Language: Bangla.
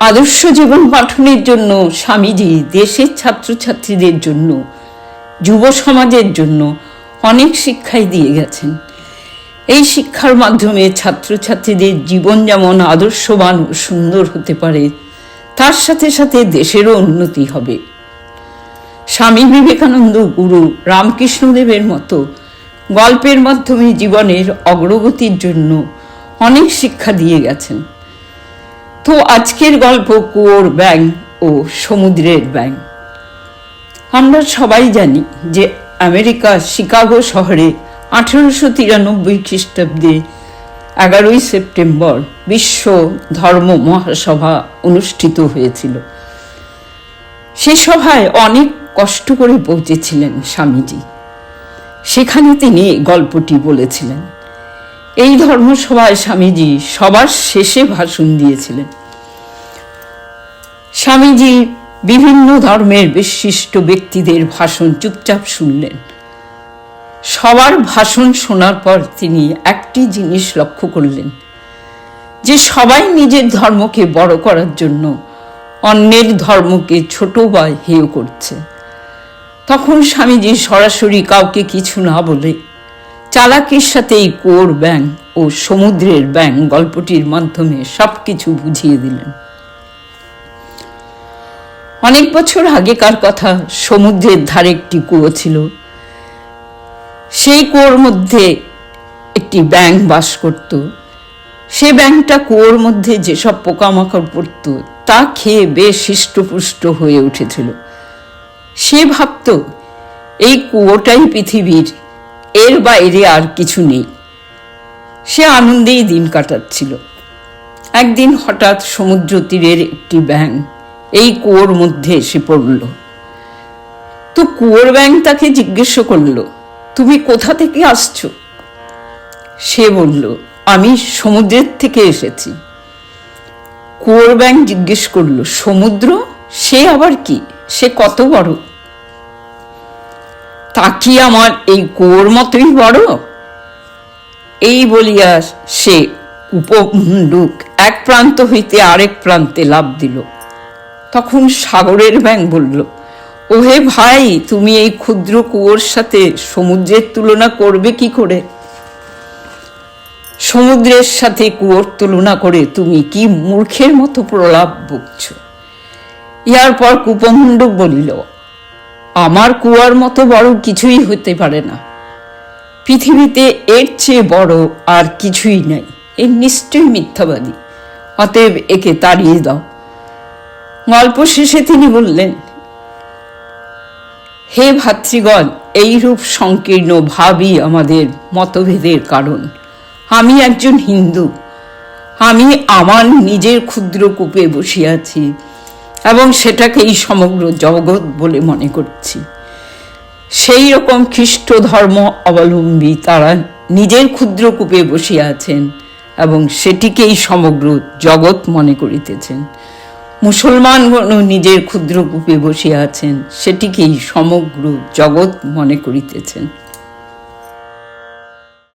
আদর্শ জীবন পাঠনের জন্য স্বামীজি, দেশের ছাত্রছাত্রীদের জন্য, যুব সমাজের জন্য অনেক শিক্ষাই দিয়ে গেছেন। এই শিক্ষার মাধ্যমে ছাত্রছাত্রীদের জীবন যেমন আদর্শবান ও সুন্দর হতে পারে, তার সাথে সাথে দেশেরও উন্নতি হবে। স্বামী বিবেকানন্দ গুরু রামকৃষ্ণদেবের মতো গল্পের মাধ্যমে জীবনের অগ্রগতির জন্য অনেক শিক্ষা দিয়ে গেছেন। তো আজকের গল্প কুয়োর ব্যাং ও সমুদ্রের ব্যাং আমরা সবাই জানি যে আমেরিকা শিকাগো শহরে আঠেরোশো তিরানব্বই খ্রিস্টাব্দে এগারোই সেপ্টেম্বর বিশ্ব ধর্ম মহাসভা অনুষ্ঠিত হয়েছিল। সে সভায় অনেক কষ্ট করে পৌঁছেছিলেন স্বামীজি। সেখানে তিনি গল্পটি বলেছিলেন। এই ধর্মসভায় স্বামীজি সবার শেষে ভাষণ দিয়েছিলেন। স্বামীজি বিভিন্ন ধর্মের বিশিষ্ট ব্যক্তিদের ভাষণ চুপচাপ শুনলেন। সবার ভাষণ শোনার পর তিনি একটি জিনিস লক্ষ্য করলেন, যে সবাই নিজের ধর্মকে বড় করার জন্য অন্যের ধর্মকে ছোট বা হেয় করছে। তখন স্বামীজি সরাসরি কাউকে কিছু না বলে চালাকির সাথে এই কুয়োর ব্যাং ও সমুদ্রের ব্যাং গল্পটির মাধ্যমে সব কিছু বুঝিয়ে দিলেন। অনেক বছর আগেকার কথা সমুদ্রের ধারে একটি কুয়ো ছিল। সেই কুয়োর মধ্যে একটি ব্যাং বাস করত। সে ব্যাংটা কুয়োর মধ্যে যেসব পোকামাকড় পড়ত, তা খেয়ে বেশ হৃষ্টপুষ্ট হয়ে উঠেছিল। সে ভাবত, এই কুয়োটাই পৃথিবীর, এর বাইরে আর কিছু নেই। সে আনন্দেই দিন কাটাচ্ছিল। একদিন হঠাৎ সমুদ্র তীরের একটি ব্যাং এই কুয়োর মধ্যে এসে পড়ল। তো কুয়োর ব্যাং তাকে জিজ্ঞেস করল, তুমি কোথা থেকে আসছো? সে বলল, আমি সমুদ্রের থেকে এসেছি। কুয়োর ব্যাং জিজ্ঞেস করল, সমুদ্র? সে আবার কি? সে কত বড়? তা কি আমার এই কুয়োর মতোই বড়? এই বলিয়া সে উপমুন্ডুক এক প্রান্ত হইতে আরেক প্রান্তে লাভ দিল। তখন সাগরের ব্যাং বলল, ওহে ভাই, তুমি এই ক্ষুদ্র কুয়োর সাথে সমুদ্রের তুলনা করবে কি করে? সমুদ্রের সাথে কুয়োর তুলনা করে তুমি কি মূর্খের মতো প্রলাপ বকছ? ইহার পর কুপমুন্ডক বলিল, আমার কুয়ার মতো বড় কিছুই হতে পারে না। পৃথিবীতে এর চেয়ে বড় আর কিছুই নাই। এ নিশ্চয়ই মিথ্যাবাদী। অতএব একে তাড়িয়ে দাও। গল্প শেষে তিনি বললেন, হে ভাতৃগণ, এইরূপ সংকীর্ণ ভাবই আমাদের মতভেদের কারণ। আমি একজন হিন্দু। আমি আমার নিজের ক্ষুদ্র কূপে বসিয়াছি এবং সেটাকেই সমগ্র জগৎ বলে মনে করছি। সেই রকম খ্রিস্ট ধর্ম অবলম্বী তারা নিজের ক্ষুদ্র কূপে বসিয়া আছেন এবং সেটিকেই সমগ্র জগৎ মনে করিতেছেন। মুসলমানগণও নিজের ক্ষুদ্র কূপে বসিয়া আছেন সেটিকেই সমগ্র জগৎ মনে করিতেছেন।